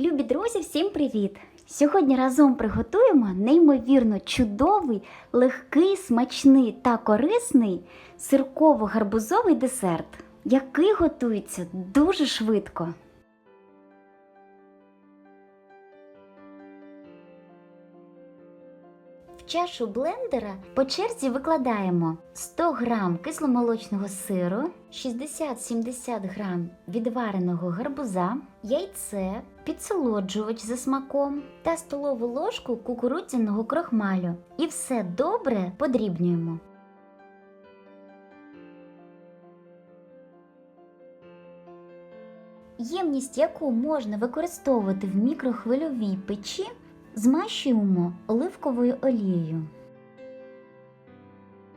Любі друзі, всім привіт! Сьогодні разом приготуємо неймовірно чудовий, легкий, смачний та корисний сирково-гарбузовий десерт, який готується дуже швидко. В чашу блендера по черзі викладаємо 100 г кисломолочного сиру, 60-70 г відвареного гарбуза, яйце, підсолоджувач за смаком та столову ложку кукурудзяного крохмалю. І все добре подрібнюємо. Ємність, яку можна використовувати в мікрохвильовій печі, змащуємо оливковою олією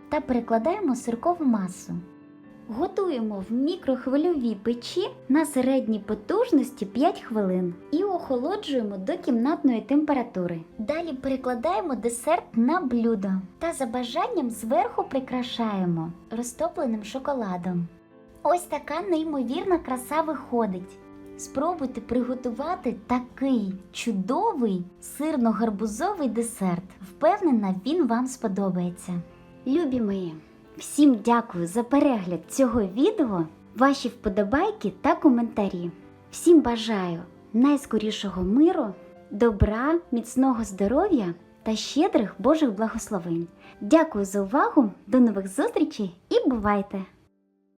та перекладаємо сиркову масу. Готуємо в мікрохвильовій печі на середній потужності 5 хвилин і охолоджуємо до кімнатної температури. Далі перекладаємо десерт на блюдо та за бажанням зверху прикрашаємо розтопленим шоколадом. Ось така неймовірна краса виходить. Спробуйте приготувати такий чудовий сирно-гарбузовий десерт. Впевнена, він вам сподобається. Любі мої, всім дякую за перегляд цього відео, ваші вподобайки та коментарі. Всім бажаю найскорішого миру, добра, міцного здоров'я та щедрих Божих благословень. Дякую за увагу, до нових зустрічей і бувайте!